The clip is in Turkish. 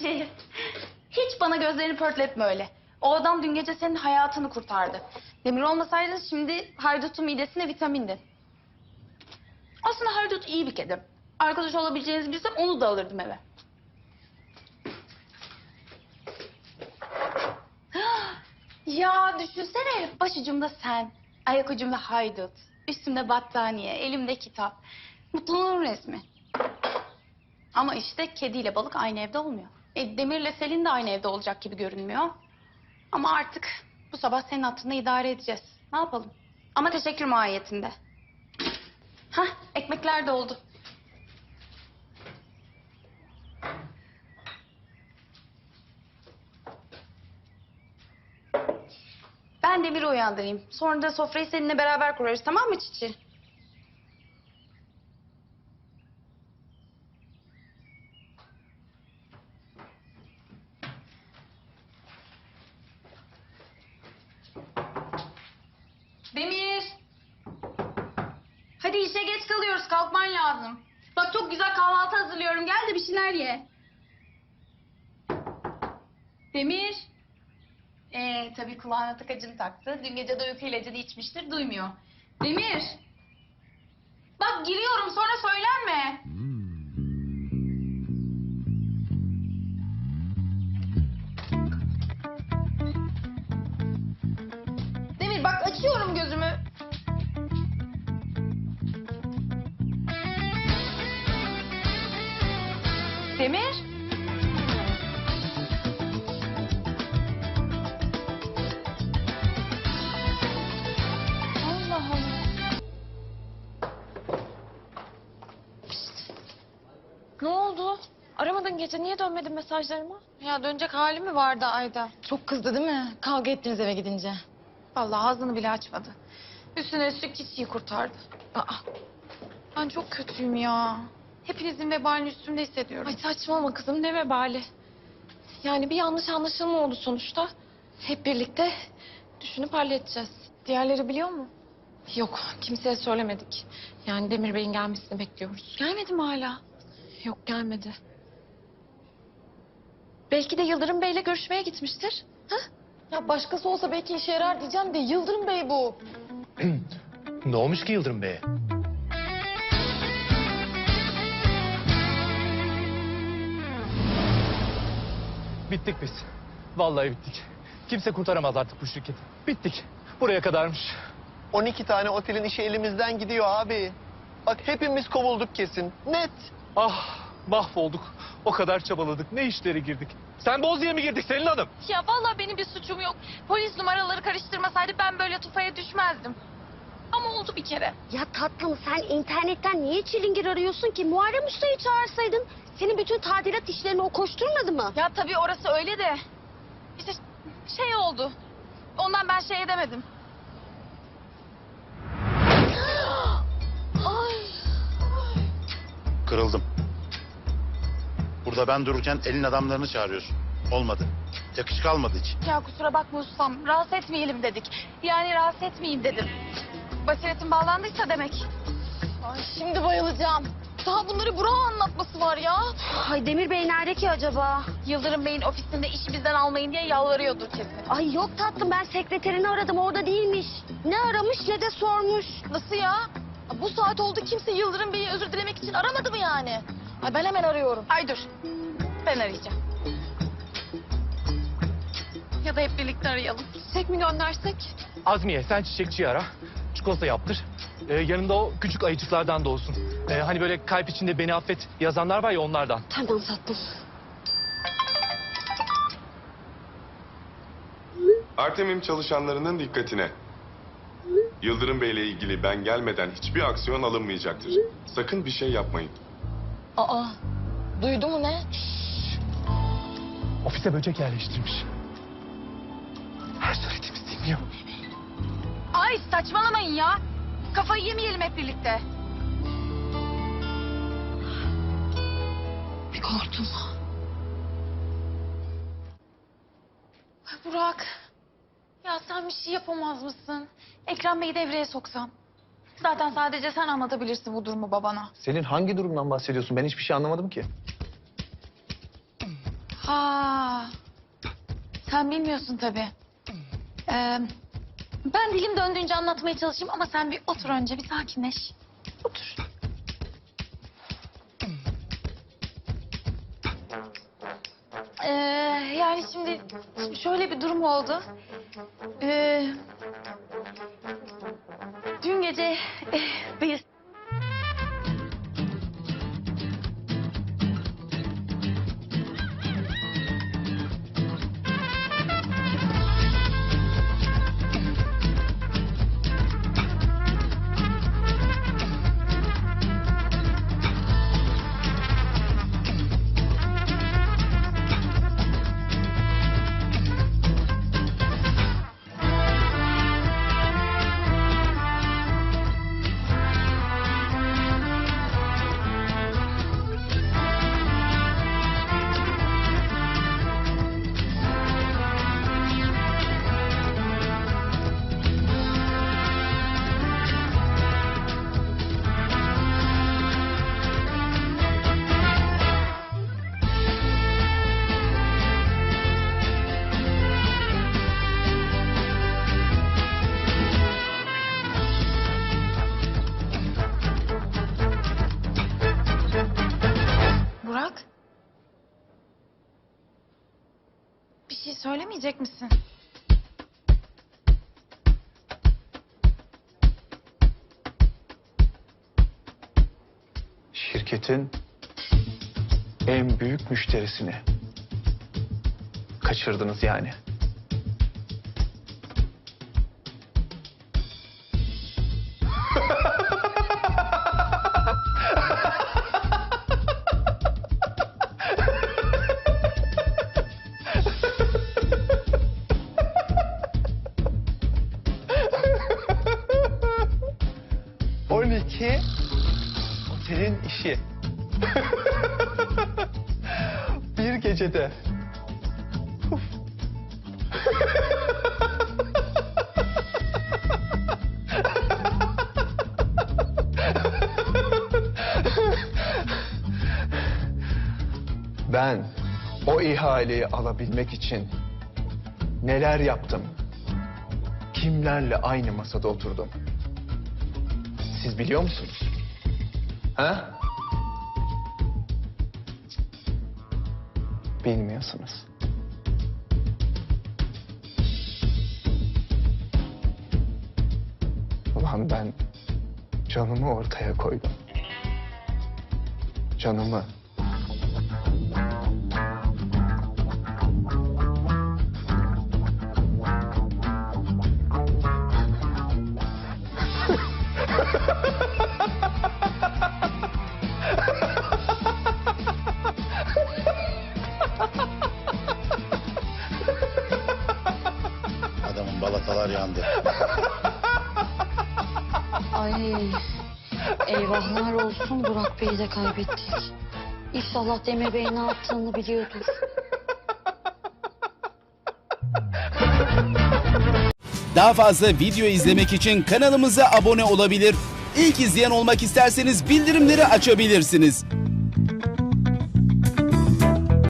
Hiç. Hiç bana gözlerini pörtletme öyle. O adam dün gece senin hayatını kurtardı. Demir olmasaydı şimdi haydutun midesine vitamindin. Aslında haydut iyi bir kedi. Arkadaş olabileceğinizi bilsem onu da alırdım eve. Ya düşünsene başucumda sen, ayak ucumda haydut, üstümde battaniye, elimde kitap. Mutluluğun resmi. Ama işte kediyle balık aynı evde olmuyor. E, Demir'le Selin de aynı evde olacak gibi görünmüyor. Ama artık bu sabah senin hatırına idare edeceğiz. Ne yapalım? Ama teşekkür mahiyetinde. Hah, ekmekler de oldu. Ben Demir'i uyandırayım. Sonra da sofrayı seninle beraber kurarız tamam mı Çiçi? Demir. Hadi işe geç kalıyoruz. Kalkman lazım. Bak çok güzel kahvaltı hazırlıyorum. Gel de bir şeyler ye. Demir. Ee, tabii kulağına takacını taktı. Dün gece de uyku ilacını içmiştir. Duymuyor. Demir. Bak giriyorum sonra söylenme. Demir bak açıyorum gözümü. Demir. Allah Allah. Ne oldu? Aramadın gece niye dönmedin mesajlarıma? Ya dönecek hali mi vardı Ayda? Çok kızdı değil mi? Kavga ettiniz eve gidince. Vallahi ağzını bile açmadı. Üstüne üstlük çiçeği kurtardı. Aa, Ben çok kötüyüm ya. Hepinizin vebalini üstümde hissediyorum. ay saçmalama kızım ne vebali. Yani bir yanlış anlaşılma oldu sonuçta. Hep birlikte düşünüp halledeceğiz. Diğerleri biliyor mu? Yok kimseye söylemedik. Yani Demir Bey'in gelmesini bekliyoruz. Gelmedi mi hala? Yok gelmedi. Belki de Yıldırım Bey'le görüşmeye gitmiştir. Ha? Ya başkası olsa belki işe yarar diyeceğim de Yıldırım Bey bu. Ne olmuş ki Yıldırım Bey'e? Bittik biz. Vallahi bittik. Kimse kurtaramaz artık bu şirketi. Bittik. Buraya kadarmış. 12 tane otelin işi elimizden gidiyor abi. Bak hepimiz kovulduk kesin. Net. Ah mahvolduk. O kadar çabaladık. Ne işlere girdik. Sen boz diye mi girdik Selin Hanım? Ya vallahi benim bir suçum yok. Polis numaraları karıştırmasaydı ben böyle tufaya düşmezdim. Ama oldu bir kere. Ya tatlım sen internetten niye çilingir arıyorsun ki? Muharrem Usta'yı çağırsaydın. Senin bütün tadilat işlerini o koşturmadı mı? Ya tabii orası öyle de. İşte şey oldu. Ondan ben şey edemedim. Kırıldım. Burada ben dururken elin adamlarını çağırıyorsun. Olmadı. Yakışık almadı hiç. Ya kusura bakma ustam. Rahatsız etmeyelim dedik. Yani rahatsız etmeyeyim dedim. Basiretin bağlandıysa demek. Ay şimdi bayılacağım. Daha bunları Burak'a anlatması var ya. Ay Demir Bey nerede ki acaba? Yıldırım Bey'in ofisinde işi bizden almayın diye yalvarıyordur kesin. Ay yok tatlım ben sekreterini aradım orada değilmiş. Ne aramış ne de sormuş. Nasıl ya? Bu saat oldu kimse Yıldırım Bey'i özür dilemek için aramadı mı yani? Ay ben hemen arıyorum. Ay dur. Ben arayacağım. Ya da hep birlikte arayalım. Tek mi göndersek? Azmiye sen çiçekçiyi ara. Çikolata yaptır. Ee, yanında o küçük ayıcıklardan da olsun. Ee, hani böyle kalp içinde beni affet yazanlar var ya onlardan. Tamam tatlım. Artemim çalışanlarının dikkatine. Yıldırım Bey ile ilgili ben gelmeden hiçbir aksiyon alınmayacaktır. Sakın bir şey yapmayın. Aa, duydu mu ne? Ofise böcek yerleştirmiş. Her söylediğimiz dinliyor. Ay saçmalamayın ya. Kafayı yemeyelim hep birlikte. Bir korktum. Ay Burak. Ya sen bir şey yapamaz mısın? Ekrem Bey'i devreye soksan. Zaten sadece sen anlatabilirsin bu durumu babana. Senin hangi durumdan bahsediyorsun? Ben hiçbir şey anlamadım ki. Ha. Sen bilmiyorsun tabii. Ee, ben dilim döndüğünce anlatmaya çalışayım ama sen bir otur önce bir sakinleş. Otur. Ee, yani şimdi şöyle bir durum oldu. Ee, dün gece eh, biz söylemeyecek misin? Şirketin en büyük müşterisini kaçırdınız yani. İki otelin işi. Bir gecede. Ben o ihaleyi alabilmek için neler yaptım? Kimlerle aynı masada oturdum? Siz biliyor musunuz? Ha? Bilmiyorsunuz. Ulan ben canımı ortaya koydum. Canımı. Balatalar yandı. Ay eyvahlar olsun Burak Bey'i de kaybettik. İnşallah Demir Bey ne yaptığını biliyordur. Daha fazla video izlemek için kanalımıza abone olabilir. İlk izleyen olmak isterseniz bildirimleri açabilirsiniz.